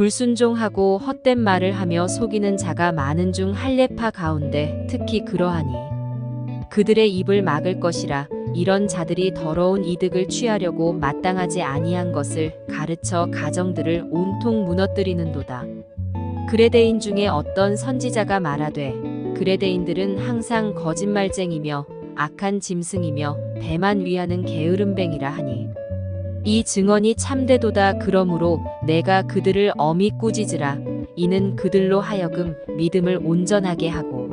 불순종하고 헛된 말을 하며 속이는 자가 많은 중 할례파 가운데 특히 그러하니 그들의 입을 막을 것이라 이런 자들이 더러운 이득을 취하려고 마땅하지 아니한 것을 가르쳐 가정들을 온통 무너뜨리는도다. 그레데인 중에 어떤 선지자가 말하되 그레데인들은 항상 거짓말쟁이며 악한 짐승이며 배만 위하는 게으름뱅이라 하니 이 증언이 참되도다 그러므로 내가 그들을 엄히 꾸짖으라. 이는 그들로 하여금 믿음을 온전하게 하고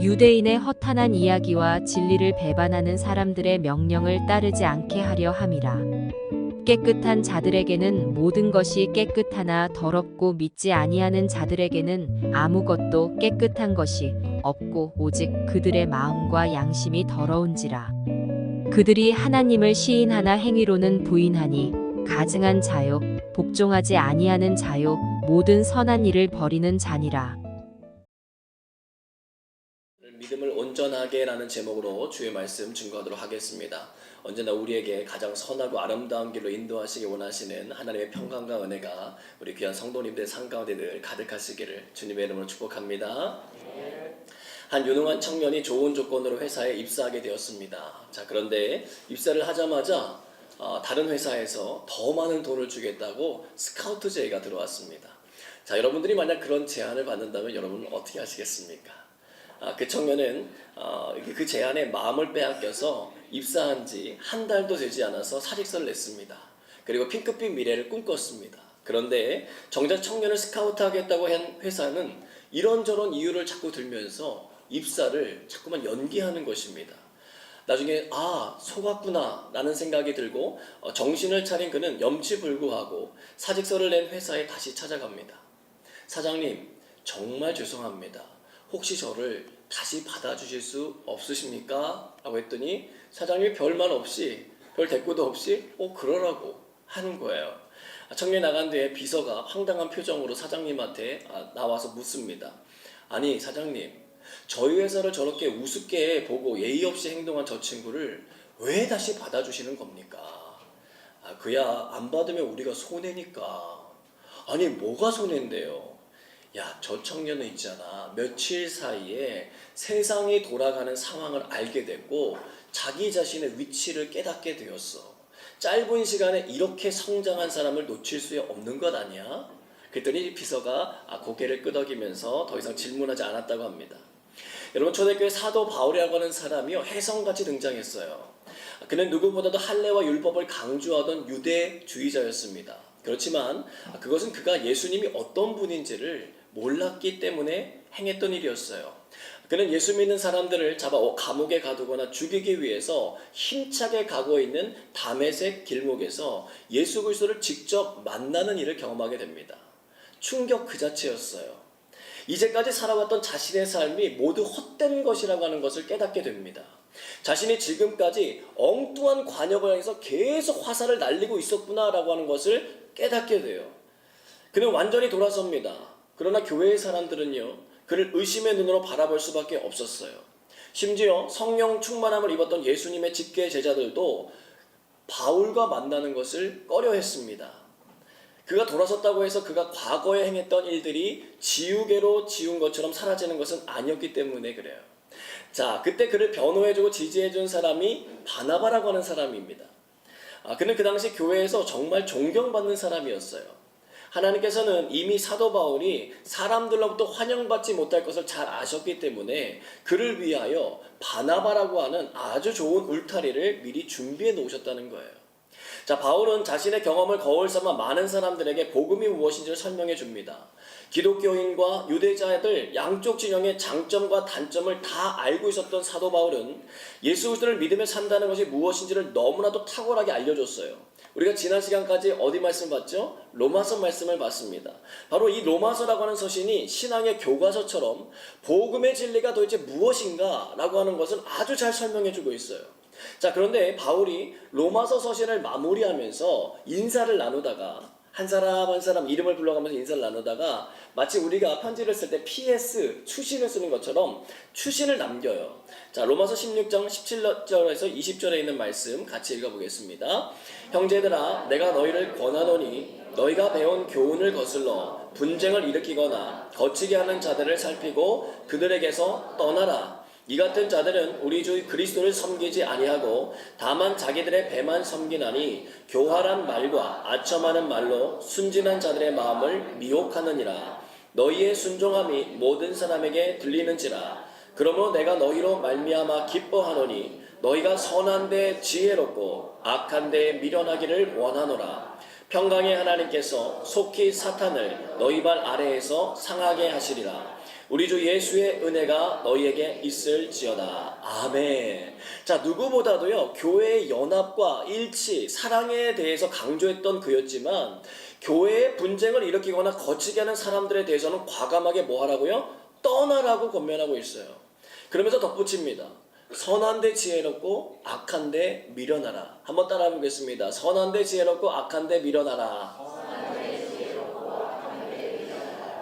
유대인의 허탄한 이야기와 진리를 배반하는 사람들의 명령을 따르지 않게 하려 함이라. 깨끗한 자들에게는 모든 것이 깨끗하나 더럽고 믿지 아니하는 자들에게는 아무것도 깨끗한 것이 없고 오직 그들의 마음과 양심이 더러운지라 그들이 하나님을 시인하나 행위로는 부인하니 가증한 자요 복종하지 아니하는 자요 모든 선한 일을 버리는 자니라 믿음을 온전하게라는 제목으로 주의 말씀 증거하도록 하겠습니다. 언제나 우리에게 가장 선하고 아름다운 길로 인도하시기 원하시는 하나님의 평강과 은혜가 우리 귀한 성도님들 삶 가운데 늘 가득하시기를 주님의 이름으로 축복합니다. 한 유능한 청년이 좋은 조건으로 회사에 입사하게 되었습니다. 자 그런데 입사를 하자마자 어, 다른 회사에서 더 많은 돈을 주겠다고 스카우트 제의가 들어왔습니다. 자 여러분들이 만약 그런 제안을 받는다면 여러분은 어떻게 하시겠습니까? 아, 그 청년은 어, 그 제안에 마음을 빼앗겨서 입사한 지 한 달도 되지 않아서 사직서를 냈습니다. 그리고 핑크빛 미래를 꿈꿨습니다. 그런데 정작 청년을 스카우트 하겠다고 한 회사는 이런저런 이유를 자꾸 들면서 입사를 자꾸만 연기하는 것입니다. 나중에 아 속았구나 라는 생각이 들고 어, 정신을 차린 그는 염치불구하고 사직서를 낸 회사에 다시 찾아갑니다. 사장님 정말 죄송합니다. 혹시 저를 다시 받아주실 수 없으십니까? 라고 했더니 사장님이 별말 없이 별 대꾸도 없이 어 그러라고 하는 거예요. 청년 나간 뒤에 비서가 황당한 표정으로 사장님한테 아, 나와서 묻습니다. 아니 사장님 저희 회사를 저렇게 우습게 보고 예의 없이 행동한 저 친구를 왜 다시 받아주시는 겁니까? 아, 그야 안 받으면 우리가 손해니까. 아니 뭐가 손해인데요? 야, 저 청년은 있잖아. 며칠 사이에 세상이 돌아가는 상황을 알게 됐고 자기 자신의 위치를 깨닫게 되었어. 짧은 시간에 이렇게 성장한 사람을 놓칠 수 없는 것 아니야? 그랬더니 비서가 아, 고개를 끄덕이면서 더 이상 질문하지 않았다고 합니다. 여러분 초대교회 사도 바울이라고 하는 사람이요 혜성같이 등장했어요. 그는 누구보다도 할례와 율법을 강조하던 유대주의자였습니다. 그렇지만 그것은 그가 예수님이 어떤 분인지를 몰랐기 때문에 행했던 일이었어요. 그는 예수 믿는 사람들을 잡아 감옥에 가두거나 죽이기 위해서 힘차게 가고 있는 담에색 길목에서 예수 그리스도를 직접 만나는 일을 경험하게 됩니다. 충격 그 자체였어요. 이제까지 살아왔던 자신의 삶이 모두 헛된 것이라고 하는 것을 깨닫게 됩니다. 자신이 지금까지 엉뚱한 관역을 향해서 계속 화살을 날리고 있었구나라고 하는 것을 깨닫게 돼요. 그는 완전히 돌아섭니다. 그러나 교회의 사람들은요, 그를 의심의 눈으로 바라볼 수밖에 없었어요. 심지어 성령 충만함을 입었던 예수님의 직계 제자들도 바울과 만나는 것을 꺼려 했습니다. 그가 돌아섰다고 해서 그가 과거에 행했던 일들이 지우개로 지운 것처럼 사라지는 것은 아니었기 때문에 그래요. 자, 그때 그를 변호해주고 지지해준 사람이 바나바라고 하는 사람입니다. 아, 그는 그 당시 교회에서 정말 존경받는 사람이었어요. 하나님께서는 이미 사도 바울이 사람들로부터 환영받지 못할 것을 잘 아셨기 때문에 그를 위하여 바나바라고 하는 아주 좋은 울타리를 미리 준비해 놓으셨다는 거예요. 자, 바울은 자신의 경험을 거울 삼아 많은 사람들에게 복음이 무엇인지를 설명해 줍니다. 기독교인과 유대자들 양쪽 진영의 장점과 단점을 다 알고 있었던 사도 바울은 예수 그리스도를 믿으며 산다는 것이 무엇인지를 너무나도 탁월하게 알려줬어요. 우리가 지난 시간까지 어디 말씀 봤죠? 로마서 말씀을 봤습니다. 바로 이 로마서라고 하는 서신이 신앙의 교과서처럼 복음의 진리가 도대체 무엇인가라고 하는 것을 아주 잘 설명해 주고 있어요. 자, 그런데 바울이 로마서 서신을 마무리하면서 인사를 나누다가 한 사람 한 사람 이름을 불러가면서 인사를 나누다가 마치 우리가 편지를 쓸 때 PS 추신을 쓰는 것처럼 추신을 남겨요. 자, 로마서 16장 17절에서 20절에 있는 말씀 같이 읽어보겠습니다. 형제들아, 내가 너희를 권하노니 너희가 배운 교훈을 거슬러 분쟁을 일으키거나 거치게 하는 자들을 살피고 그들에게서 떠나라. 이 같은 자들은 우리 주 그리스도를 섬기지 아니하고 다만 자기들의 배만 섬기나니 교활한 말과 아첨하는 말로 순진한 자들의 마음을 미혹하느니라. 너희의 순종함이 모든 사람에게 들리는지라. 그러므로 내가 너희로 말미암아 기뻐하노니 너희가 선한 데 지혜롭고 악한 데 미련하기를 원하노라. 평강의 하나님께서 속히 사탄을 너희 발 아래에서 상하게 하시리라 우리 주 예수의 은혜가 너희에게 있을지어다. 아멘. 자, 누구보다도요, 교회의 연합과 일치, 사랑에 대해서 강조했던 그였지만, 교회의 분쟁을 일으키거나 거치게 하는 사람들에 대해서는 과감하게 뭐 하라고요? 떠나라고 권면하고 있어요. 그러면서 덧붙입니다. 선한데 지혜롭고 악한데 미련하라. 한번 따라해 보겠습니다. 선한데 지혜롭고 악한데 미련하라.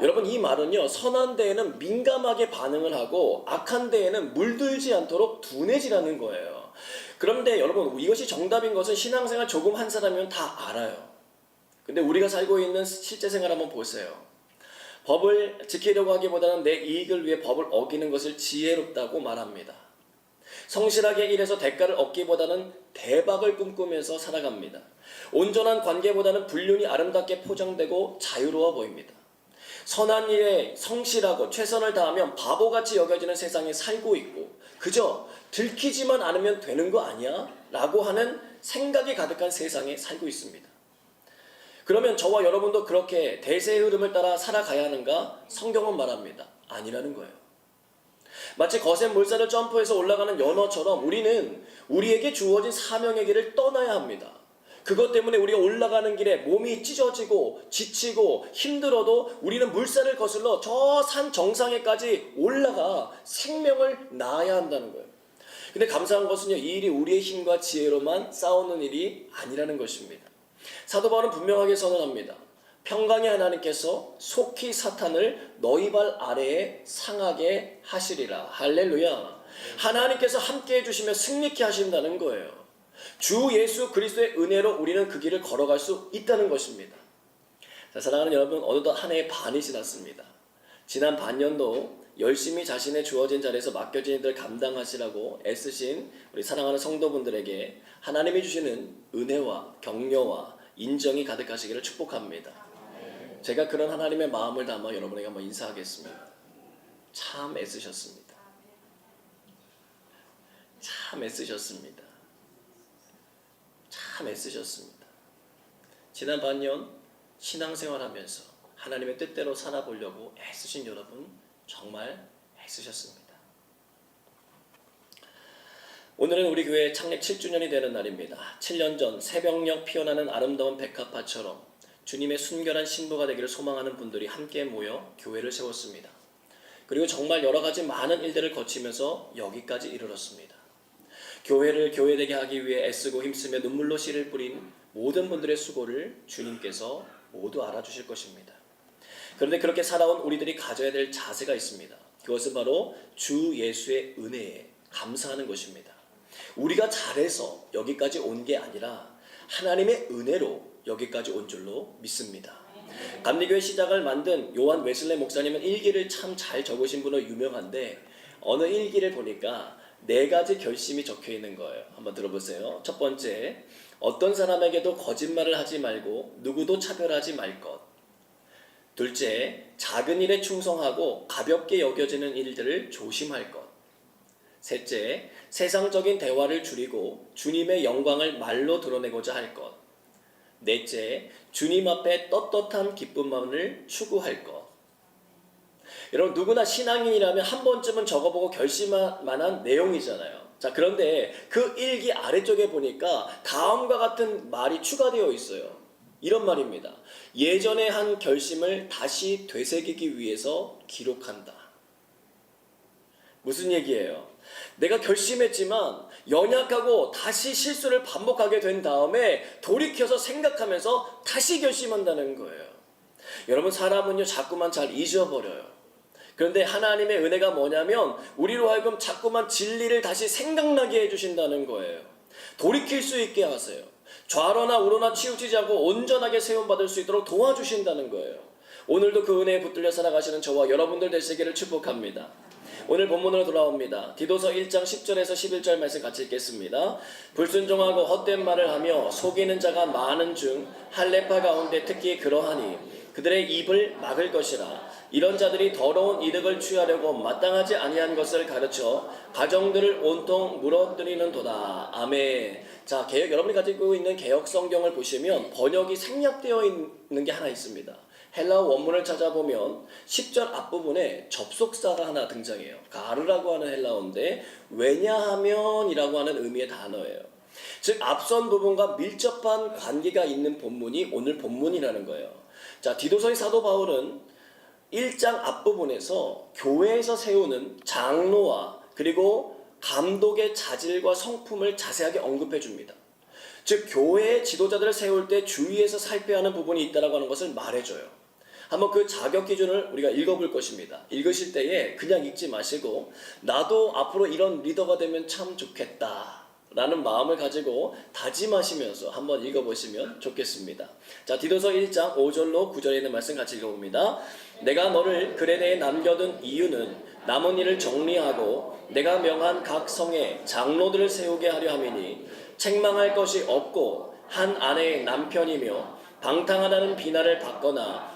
여러분 이 말은요 선한 데에는 민감하게 반응을 하고 악한 데에는 물들지 않도록 둔해지라는 거예요. 그런데 여러분 이것이 정답인 것은 신앙생활 조금 한 사람이면 다 알아요. 근데 우리가 살고 있는 실제 생활 한번 보세요. 법을 지키려고 하기보다는 내 이익을 위해 법을 어기는 것을 지혜롭다고 말합니다. 성실하게 일해서 대가를 얻기보다는 대박을 꿈꾸면서 살아갑니다. 온전한 관계보다는 불륜이 아름답게 포장되고 자유로워 보입니다. 선한 일에 성실하고 최선을 다하면 바보같이 여겨지는 세상에 살고 있고 그저 들키지만 않으면 되는 거 아니야? 라고 하는 생각이 가득한 세상에 살고 있습니다. 그러면 저와 여러분도 그렇게 대세의 흐름을 따라 살아가야 하는가? 성경은 말합니다. 아니라는 거예요. 마치 거센 물살을 점프해서 올라가는 연어처럼 우리는 우리에게 주어진 사명의 길을 떠나야 합니다. 그것 때문에 우리가 올라가는 길에 몸이 찢어지고 지치고 힘들어도 우리는 물살을 거슬러 저 산 정상에까지 올라가 생명을 낳아야 한다는 거예요. 근데 감사한 것은요, 이 일이 우리의 힘과 지혜로만 싸우는 일이 아니라는 것입니다. 사도 바울은 분명하게 선언합니다. 평강의 하나님께서 속히 사탄을 너희 발 아래에 상하게 하시리라. 할렐루야. 하나님께서 함께 해주시며 승리케 하신다는 거예요. 주 예수 그리스도의 은혜로 우리는 그 길을 걸어갈 수 있다는 것입니다. 자, 사랑하는 여러분, 어느덧 한 해의 반이 지났습니다. 지난 반년도 열심히 자신의 주어진 자리에서 맡겨진 일들 감당하시라고 애쓰신 우리 사랑하는 성도분들에게 하나님이 주시는 은혜와 격려와 인정이 가득하시기를 축복합니다. 제가 그런 하나님의 마음을 담아 여러분에게 한번 인사하겠습니다. 참 애쓰셨습니다. 참 애쓰셨습니다. 참 애쓰셨습니다. 지난 반년 신앙생활 하면서 하나님의 뜻대로 살아보려고 애쓰신 여러분 정말 애쓰셨습니다. 오늘은 우리 교회 창립 7주년이 되는 날입니다. 7년 전 새벽녘 피어나는 아름다운 백합화처럼 주님의 순결한 신부가 되기를 소망하는 분들이 함께 모여 교회를 세웠습니다. 그리고 정말 여러 가지 많은 일들을 거치면서 여기까지 이르렀습니다. 교회를 교회되게 하기 위해 애쓰고 힘쓰며 눈물로 씨를 뿌린 모든 분들의 수고를 주님께서 모두 알아주실 것입니다. 그런데 그렇게 살아온 우리들이 가져야 될 자세가 있습니다. 그것은 바로 주 예수의 은혜에 감사하는 것입니다. 우리가 잘해서 여기까지 온 게 아니라 하나님의 은혜로 여기까지 온 줄로 믿습니다. 감리교회 시작을 만든 요한 웨슬레 목사님은 일기를 참 잘 적으신 분으로 유명한데 어느 일기를 보니까 네 가지 결심이 적혀 있는 거예요. 한번 들어보세요. 첫 번째, 어떤 사람에게도 거짓말을 하지 말고 누구도 차별하지 말 것. 둘째, 작은 일에 충성하고 가볍게 여겨지는 일들을 조심할 것. 셋째, 세상적인 대화를 줄이고 주님의 영광을 말로 드러내고자 할 것. 넷째, 주님 앞에 떳떳한 기쁨만을 추구할 것. 여러분 누구나 신앙인이라면 한 번쯤은 적어보고 결심할 만한 내용이잖아요. 자 그런데 그 일기 아래쪽에 보니까 다음과 같은 말이 추가되어 있어요. 이런 말입니다. 예전에 한 결심을 다시 되새기기 위해서 기록한다. 무슨 얘기예요? 내가 결심했지만 연약하고 다시 실수를 반복하게 된 다음에 돌이켜서 생각하면서 다시 결심한다는 거예요. 여러분 사람은요 자꾸만 잘 잊어버려요. 그런데 하나님의 은혜가 뭐냐면 우리로 하여금 자꾸만 진리를 다시 생각나게 해주신다는 거예요. 돌이킬 수 있게 하세요. 좌로나 우로나 치우치지 않고 온전하게 세움받을 수 있도록 도와주신다는 거예요. 오늘도 그 은혜에 붙들려 살아가시는 저와 여러분들 되시기를 축복합니다. 오늘 본문으로 돌아옵니다. 디도서 1장 10절에서 11절 말씀 같이 읽겠습니다. 불순종하고 헛된 말을 하며 속이는 자가 많은 중 할례파 가운데 특히 그러하니 그들의 입을 막을 것이라 이런 자들이 더러운 이득을 취하려고 마땅하지 아니한 것을 가르쳐 가정들을 온통 물어뜨리는도다. 아멘. 자, 개혁 여러분이 가지고 있는 개혁 성경을 보시면 번역이 생략되어 있는 게 하나 있습니다. 헬라어 원문을 찾아보면 10절 앞부분에 접속사가 하나 등장해요. 가르라고 하는 헬라어인데 왜냐하면이라고 하는 의미의 단어예요. 즉 앞선 부분과 밀접한 관계가 있는 본문이 오늘 본문이라는 거예요. 자, 디도서의 사도 바울은 1장 앞부분에서 교회에서 세우는 장로와 그리고 감독의 자질과 성품을 자세하게 언급해 줍니다. 즉 교회의 지도자들을 세울 때 주의해서 살펴야 하는 부분이 있다라고 하는 것을 말해줘요. 한번 그 자격 기준을 우리가 읽어볼 것입니다. 읽으실 때에 그냥 읽지 마시고 나도 앞으로 이런 리더가 되면 참 좋겠다. 라는 마음을 가지고 다짐하시면서 한번 읽어보시면 좋겠습니다. 자, 디도서 1장 5절로 9절에 있는 말씀 같이 읽어봅니다. 내가 너를 그레네에 남겨둔 이유는 남은 일을 정리하고 내가 명한 각 성에 장로들을 세우게 하려 함이니 책망할 것이 없고 한 아내의 남편이며 방탕하다는 비난을 받거나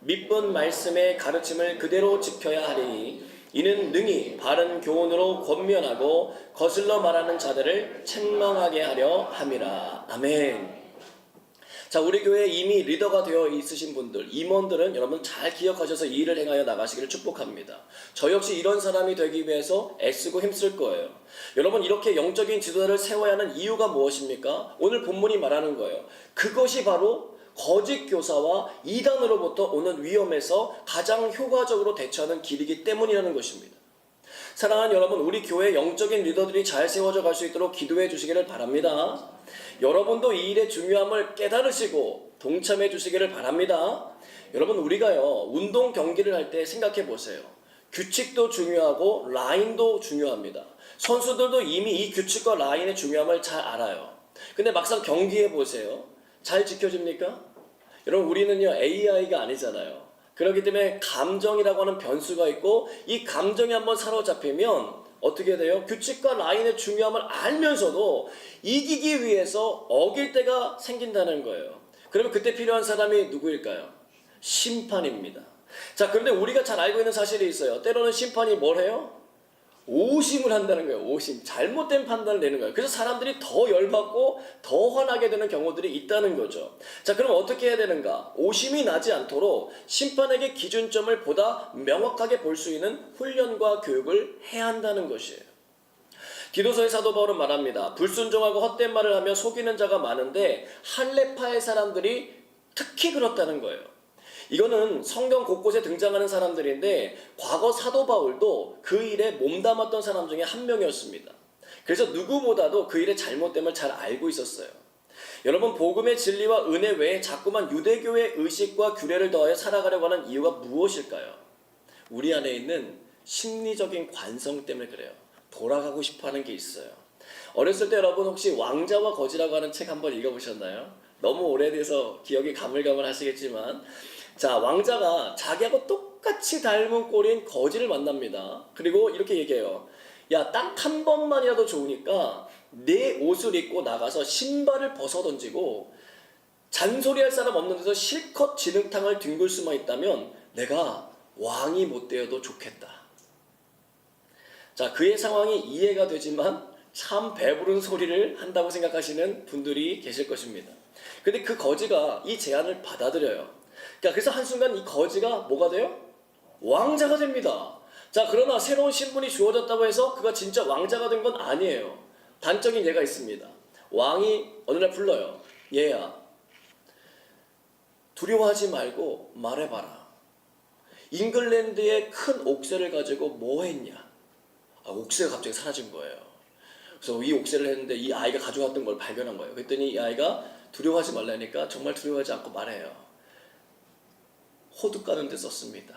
믿본 말씀의 가르침을 그대로 지켜야 하리니 이는 능히 바른 교훈으로 권면하고 거슬러 말하는 자들을 책망하게 하려 함이라. 아멘. 자, 우리 교회에 이미 리더가 되어 있으신 분들, 임원들은 여러분 잘 기억하셔서 이 일을 행하여 나가시기를 축복합니다. 저 역시 이런 사람이 되기 위해서 애쓰고 힘쓸 거예요. 여러분 이렇게 영적인 지도자를 세워야 하는 이유가 무엇입니까? 오늘 본문이 말하는 거예요. 그것이 바로 거짓 교사와 이단으로부터 오는 위험에서 가장 효과적으로 대처하는 길이기 때문이라는 것입니다. 사랑하는 여러분, 우리 교회 영적인 리더들이 잘 세워져 갈 수 있도록 기도해 주시기를 바랍니다. 여러분도 이 일의 중요함을 깨달으시고 동참해 주시기를 바랍니다. 여러분, 우리가요, 운동 경기를 할 때 생각해 보세요. 규칙도 중요하고 라인도 중요합니다. 선수들도 이미 이 규칙과 라인의 중요함을 잘 알아요. 근데 막상 경기해 보세요. 잘 지켜집니까? 여러분 우리는요 AI가 아니잖아요. 그렇기 때문에 감정이라고 하는 변수가 있고 이 감정이 한번 사로잡히면 어떻게 돼요? 규칙과 라인의 중요함을 알면서도 이기기 위해서 어길 때가 생긴다는 거예요. 그러면 그때 필요한 사람이 누구일까요? 심판입니다. 자, 그런데 우리가 잘 알고 있는 사실이 있어요. 때로는 심판이 뭘 해요? 오심을 한다는 거예요. 오심. 잘못된 판단을 내는 거예요. 그래서 사람들이 더 열받고 더 화나게 되는 경우들이 있다는 거죠. 자, 그럼 어떻게 해야 되는가? 오심이 나지 않도록 심판에게 기준점을 보다 명확하게 볼 수 있는 훈련과 교육을 해야 한다는 것이에요. 기도서의 사도 바울은 말합니다. 불순종하고 헛된 말을 하며 속이는 자가 많은데 할례파의 사람들이 특히 그렇다는 거예요. 이거는 성경 곳곳에 등장하는 사람들인데 과거 사도 바울도 그 일에 몸담았던 사람 중에 한 명이었습니다. 그래서 누구보다도 그 일의 잘못됨을 잘 알고 있었어요. 여러분 복음의 진리와 은혜 외에 자꾸만 유대교의 의식과 규례를 더하여 살아가려고 하는 이유가 무엇일까요? 우리 안에 있는 심리적인 관성 때문에 그래요. 돌아가고 싶어 하는 게 있어요. 어렸을 때 여러분 혹시 왕자와 거지라고 하는 책 한번 읽어보셨나요? 너무 오래돼서 기억이 가물가물하시겠지만 자 왕자가 자기하고 똑같이 닮은 꼴인 거지를 만납니다. 그리고 이렇게 얘기해요. 야 딱 한 번만이라도 좋으니까 내 옷을 입고 나가서 신발을 벗어 던지고 잔소리할 사람 없는 데서 실컷 진흙탕을 뒹굴 수만 있다면 내가 왕이 못 되어도 좋겠다. 자, 그의 상황이 이해가 되지만 참 배부른 소리를 한다고 생각하시는 분들이 계실 것입니다. 근데 그 거지가 이 제안을 받아들여요. 그러니까 그래서 한순간 이 거지가 뭐가 돼요? 왕자가 됩니다. 자, 그러나 새로운 신분이 주어졌다고 해서 그가 진짜 왕자가 된 건 아니에요. 단적인 예가 있습니다. 왕이 어느 날 불러요. 얘야, 두려워하지 말고 말해봐라. 잉글랜드의 큰 옥새를 가지고 뭐 했냐? 아, 옥새가 갑자기 사라진 거예요. 그래서 이 옥새를 했는데 이 아이가 가져갔던 걸 발견한 거예요. 그랬더니 이 아이가 두려워하지 말라니까 정말 두려워하지 않고 말해요. 호두 까는 데 썼습니다.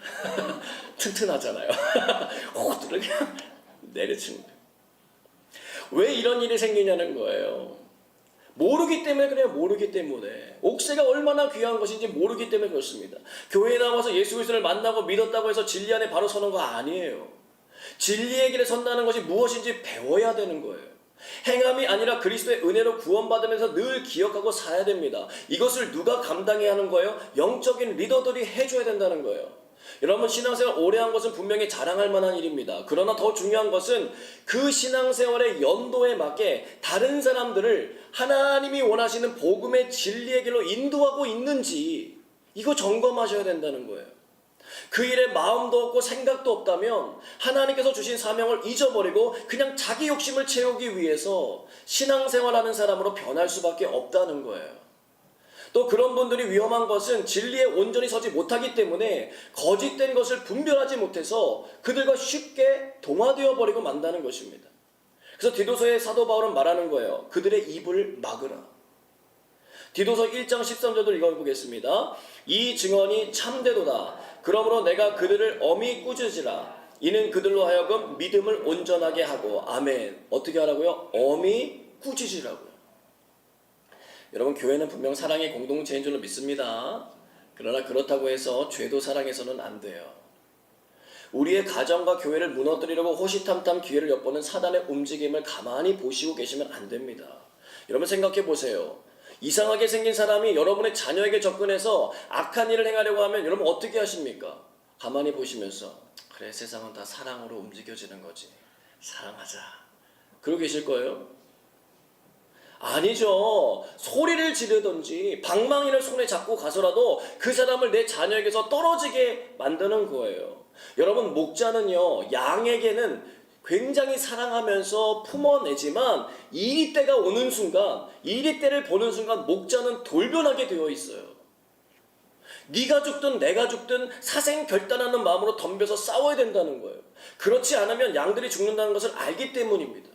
튼튼하잖아요. 호두를 그냥 내려치는 거예요. 왜 이런 일이 생기냐는 거예요. 모르기 때문에 그래요. 모르기 때문에. 옥새가 얼마나 귀한 것인지 모르기 때문에 그렇습니다. 교회에 나와서 예수 그리스도를 만나고 믿었다고 해서 진리 안에 바로 서는 거 아니에요. 진리의 길에 선다는 것이 무엇인지 배워야 되는 거예요. 행함이 아니라 그리스도의 은혜로 구원받으면서 늘 기억하고 살아야 됩니다. 이것을 누가 감당해야 하는 거예요? 영적인 리더들이 해줘야 된다는 거예요. 여러분 신앙생활 오래 한 것은 분명히 자랑할 만한 일입니다. 그러나 더 중요한 것은 그 신앙생활의 연도에 맞게 다른 사람들을 하나님이 원하시는 복음의 진리의 길로 인도하고 있는지 이거 점검하셔야 된다는 거예요. 그 일에 마음도 없고 생각도 없다면 하나님께서 주신 사명을 잊어버리고 그냥 자기 욕심을 채우기 위해서 신앙생활하는 사람으로 변할 수밖에 없다는 거예요. 또 그런 분들이 위험한 것은 진리에 온전히 서지 못하기 때문에 거짓된 것을 분별하지 못해서 그들과 쉽게 동화되어 버리고 만다는 것입니다. 그래서 디도서의 사도 바울은 말하는 거예요. 그들의 입을 막으라. 디도서 1장 13절도 읽어보겠습니다. 이 증언이 참되도다. 그러므로 내가 그들을 엄히 꾸짖으라. 이는 그들로 하여금 믿음을 온전하게 하고 아멘. 어떻게 하라고요? 엄히 꾸짖으라고요. 여러분 교회는 분명 사랑의 공동체인 줄로 믿습니다. 그러나 그렇다고 해서 죄도 사랑해서는 안 돼요. 우리의 가정과 교회를 무너뜨리려고 호시탐탐 기회를 엿보는 사단의 움직임을 가만히 보시고 계시면 안 됩니다. 여러분 생각해 보세요. 이상하게 생긴 사람이 여러분의 자녀에게 접근해서 악한 일을 행하려고 하면 여러분 어떻게 하십니까? 가만히 보시면서 그래 세상은 다 사랑으로 움직여지는 거지. 사랑하자. 그러고 계실 거예요? 아니죠. 소리를 지르든지 방망이를 손에 잡고 가서라도 그 사람을 내 자녀에게서 떨어지게 만드는 거예요. 여러분 목자는요 양에게는 굉장히 사랑하면서 품어내지만 이리 때가 오는 순간 이리 때를 보는 순간 목자는 돌변하게 되어 있어요. 네가 죽든 내가 죽든 사생 결단하는 마음으로 덤벼서 싸워야 된다는 거예요. 그렇지 않으면 양들이 죽는다는 것을 알기 때문입니다.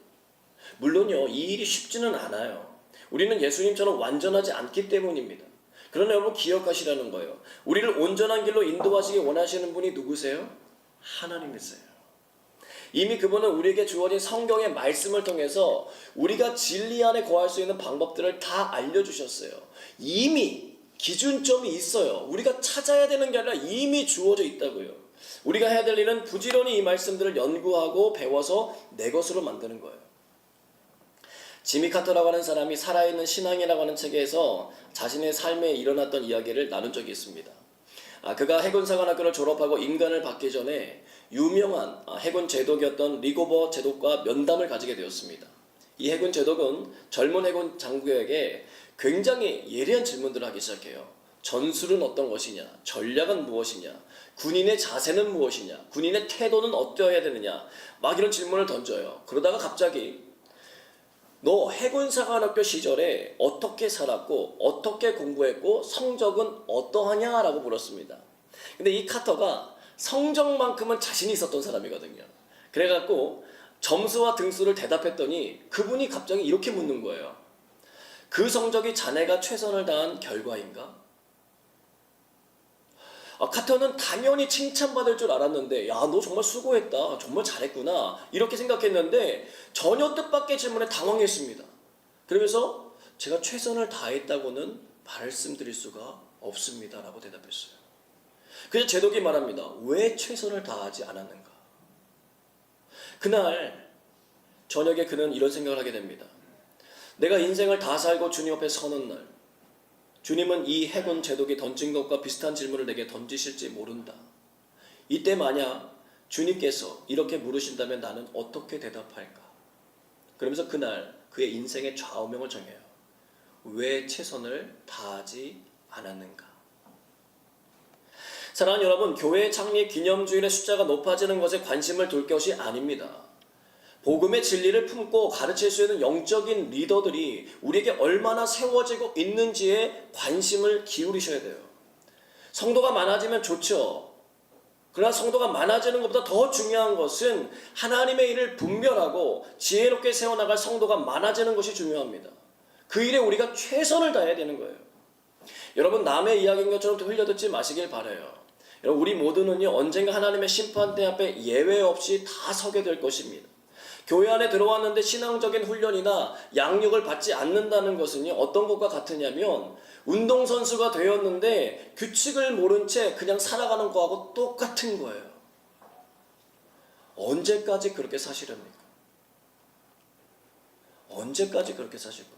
물론요, 이 일이 쉽지는 않아요. 우리는 예수님처럼 완전하지 않기 때문입니다. 그러나 여러분 기억하시라는 거예요. 우리를 온전한 길로 인도하시기 원하시는 분이 누구세요? 하나님이세요. 이미 그분은 우리에게 주어진 성경의 말씀을 통해서 우리가 진리 안에 거할 수 있는 방법들을 다 알려주셨어요. 이미 기준점이 있어요. 우리가 찾아야 되는 게 아니라 이미 주어져 있다고요. 우리가 해야 될 일은 부지런히 이 말씀들을 연구하고 배워서 내 것으로 만드는 거예요. 지미 카터라고 하는 사람이 살아있는 신앙이라고 하는 책에서 자신의 삶에 일어났던 이야기를 나눈 적이 있습니다. 아, 그가 해군사관학교를 졸업하고 임관을 받기 전에 유명한 아, 해군 제독이었던 리고버 제독과 면담을 가지게 되었습니다. 이 해군 제독은 젊은 해군 장교에게 굉장히 예리한 질문들을 하기 시작해요. 전술은 어떤 것이냐? 전략은 무엇이냐? 군인의 자세는 무엇이냐? 군인의 태도는 어떠해야 되느냐? 막 이런 질문을 던져요. 그러다가 갑자기 너 해군사관학교 시절에 어떻게 살았고 어떻게 공부했고 성적은 어떠하냐? 라고 물었습니다. 근데 이 카터가 성적만큼은 자신이 있었던 사람이거든요. 그래갖고 점수와 등수를 대답했더니 그분이 갑자기 이렇게 묻는 거예요. 그 성적이 자네가 최선을 다한 결과인가? 아, 카터는 당연히 칭찬받을 줄 알았는데, 야, 너 정말 수고했다. 정말 잘했구나. 이렇게 생각했는데, 전혀 뜻밖의 질문에 당황했습니다. 그러면서 제가 최선을 다했다고는 말씀드릴 수가 없습니다. 라고 대답했어요. 그래서 제독이 말합니다. 왜 최선을 다하지 않았는가? 그날, 저녁에 그는 이런 생각을 하게 됩니다. 내가 인생을 다 살고 주님 앞에 서는 날, 주님은 이 해군 제독이 던진 것과 비슷한 질문을 내게 던지실지 모른다. 이때 만약 주님께서 이렇게 물으신다면 나는 어떻게 대답할까? 그러면서 그날 그의 인생의 좌우명을 정해요. 왜 최선을 다하지 않았는가? 사랑하는 여러분, 교회 창립 기념주일의 숫자가 높아지는 것에 관심을 둘 것이 아닙니다. 복음의 진리를 품고 가르칠 수 있는 영적인 리더들이 우리에게 얼마나 세워지고 있는지에 관심을 기울이셔야 돼요. 성도가 많아지면 좋죠. 그러나 성도가 많아지는 것보다 더 중요한 것은 하나님의 일을 분별하고 지혜롭게 세워나갈 성도가 많아지는 것이 중요합니다. 그 일에 우리가 최선을 다해야 되는 거예요. 여러분 남의 이야기인 것처럼 흘려듣지 마시길 바래요. 우리 모두는요 언젠가 하나님의 심판대 앞에 예외 없이 다 서게 될 것입니다. 교회 안에 들어왔는데 신앙적인 훈련이나 양육을 받지 않는다는 것은요 어떤 것과 같으냐면 운동선수가 되었는데 규칙을 모른 채 그냥 살아가는 거하고 똑같은 거예요. 언제까지 그렇게 사시렵니까? 언제까지 그렇게 사실 거예요?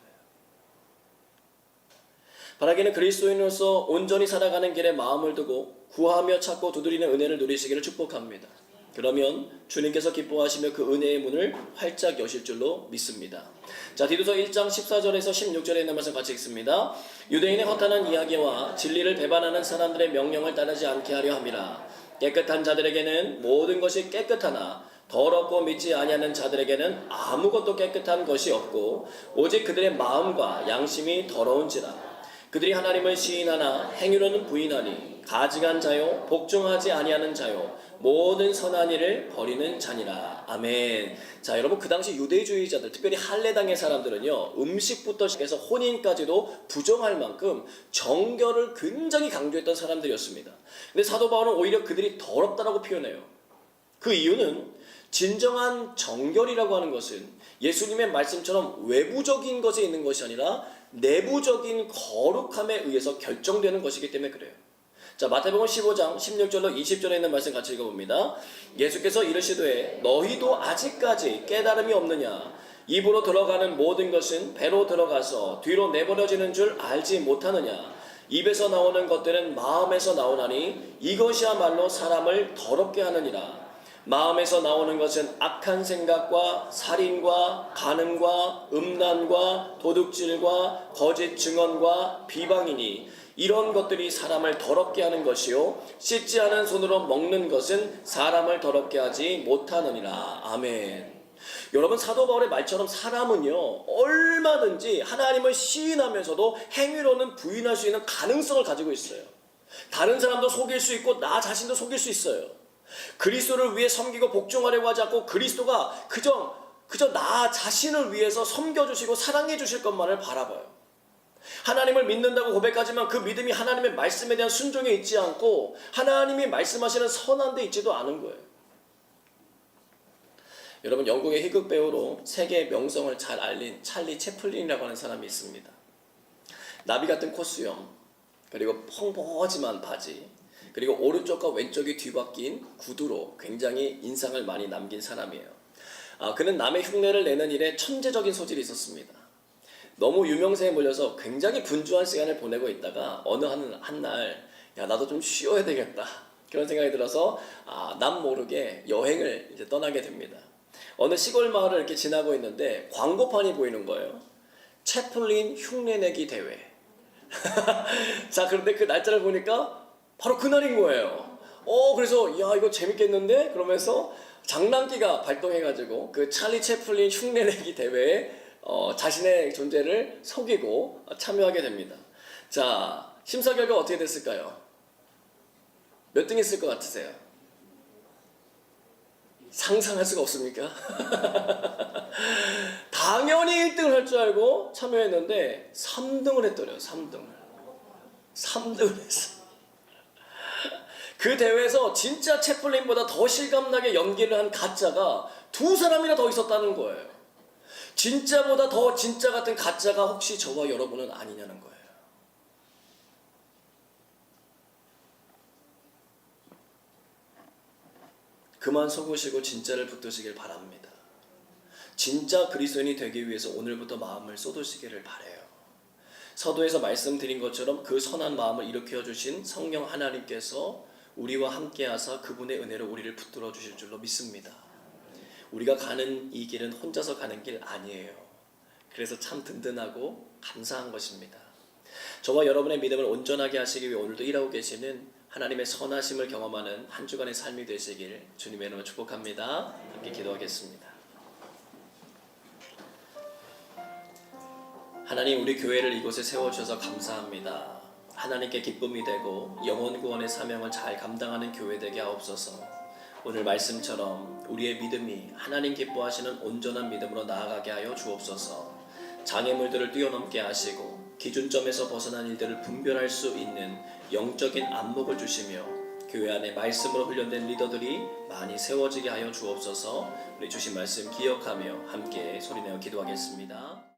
바라기는 그리스도인으로서 온전히 살아가는 길에 마음을 두고 구하며 찾고 두드리는 은혜를 누리시기를 축복합니다. 그러면 주님께서 기뻐하시며 그 은혜의 문을 활짝 여실 줄로 믿습니다. 자, 디도서 1장 14절에서 16절에 있는 말씀 같이 읽습니다. 유대인의 허탄한 이야기와 진리를 배반하는 사람들의 명령을 따르지 않게 하려 함이라. 깨끗한 자들에게는 모든 것이 깨끗하나 더럽고 믿지 아니하는 자들에게는 아무것도 깨끗한 것이 없고 오직 그들의 마음과 양심이 더러운지라. 그들이 하나님을 시인하나 행위로는 부인하니 가증한 자요 복종하지 아니하는 자요 모든 선한 일을 버리는 자니라 아멘. 자 여러분 그 당시 유대주의자들 특별히 할례당의 사람들은요 음식부터 시작해서 혼인까지도 부정할 만큼 정결을 굉장히 강조했던 사람들이었습니다. 근데 사도 바울은 오히려 그들이 더럽다라고 표현해요. 그 이유는 진정한 정결이라고 하는 것은 예수님의 말씀처럼 외부적인 것에 있는 것이 아니라 내부적인 거룩함에 의해서 결정되는 것이기 때문에 그래요. 자, 마태복음 15장 16절로 20절에 있는 말씀 같이 읽어봅니다. 예수께서 이르시되 너희도 아직까지 깨달음이 없느냐? 입으로 들어가는 모든 것은 배로 들어가서 뒤로 내버려지는 줄 알지 못하느냐? 입에서 나오는 것들은 마음에서 나오나니 이것이야말로 사람을 더럽게 하느니라. 마음에서 나오는 것은 악한 생각과 살인과 간음과 음란과 도둑질과 거짓 증언과 비방이니 이런 것들이 사람을 더럽게 하는 것이요 씻지 않은 손으로 먹는 것은 사람을 더럽게 하지 못하느니라 아멘. 여러분 사도 바울의 말처럼 사람은요 얼마든지 하나님을 시인하면서도 행위로는 부인할 수 있는 가능성을 가지고 있어요. 다른 사람도 속일 수 있고 나 자신도 속일 수 있어요. 그리스도를 위해 섬기고 복종하려고 하지 않고 그리스도가 그저 그저 나 자신을 위해서 섬겨주시고 사랑해 주실 것만을 바라봐요. 하나님을 믿는다고 고백하지만 그 믿음이 하나님의 말씀에 대한 순종에 있지 않고 하나님이 말씀하시는 선한 데 있지도 않은 거예요. 여러분 영국의 희극 배우로 세계 명성을 잘 알린 찰리 채플린이라고 하는 사람이 있습니다. 나비 같은 코수염 그리고 펑퍼짐한 바지 그리고 오른쪽과 왼쪽이 뒤바뀐 구두로 굉장히 인상을 많이 남긴 사람이에요. 아, 그는 남의 흉내를 내는 일에 천재적인 소질이 있었습니다. 너무 유명세에 몰려서 굉장히 분주한 시간을 보내고 있다가 어느 한날 야 나도 좀 쉬어야 되겠다 그런 생각이 들어서 아, 남 모르게 여행을 이제 떠나게 됩니다. 어느 시골 마을을 이렇게 지나고 있는데 광고판이 보이는 거예요. 채플린 흉내내기 대회. 자 그런데 그 날짜를 보니까 바로 그날인 거예요. 어 그래서 야 이거 재밌겠는데 그러면서 장난기가 발동해가지고 그 찰리 채플린 흉내내기 대회에 어, 자신의 존재를 속이고 참여하게 됩니다. 자 심사 결과 어떻게 됐을까요? 몇 등 했을 것 같으세요? 상상할 수가 없습니까? 당연히 1등을 할 줄 알고 참여했는데 3등을 했더래요. 3등을. 3등을 했어. 그 대회에서 진짜 채플린보다 더 실감나게 연기를 한 가짜가 두 사람이나 더 있었다는 거예요. 진짜보다 더 진짜 같은 가짜가 혹시 저와 여러분은 아니냐는 거예요. 그만 속으시고 진짜를 붙드시길 바랍니다. 진짜 그리스도인이 되기 위해서 오늘부터 마음을 쏟으시기를 바래요. 서도에서 말씀드린 것처럼 그 선한 마음을 일으켜 주신 성령 하나님께서 우리와 함께 하사 그분의 은혜로 우리를 붙들어 주실 줄로 믿습니다. 우리가 가는 이 길은 혼자서 가는 길 아니에요. 그래서 참 든든하고 감사한 것입니다. 저와 여러분의 믿음을 온전하게 하시기 위해 오늘도 일하고 계시는 하나님의 선하심을 경험하는 한 주간의 삶이 되시길 주님의 이름으로 축복합니다. 함께 기도하겠습니다. 하나님 우리 교회를 이곳에 세워주셔서 감사합니다. 하나님께 기쁨이 되고 영혼 구원의 사명을 잘 감당하는 교회 되게 하옵소서. 오늘 말씀처럼 우리의 믿음이 하나님 기뻐하시는 온전한 믿음으로 나아가게 하여 주옵소서. 장애물들을 뛰어넘게 하시고 기준점에서 벗어난 일들을 분별할 수 있는 영적인 안목을 주시며 교회 안에 말씀으로 훈련된 리더들이 많이 세워지게 하여 주옵소서. 우리 주신 말씀 기억하며 함께 소리내어 기도하겠습니다.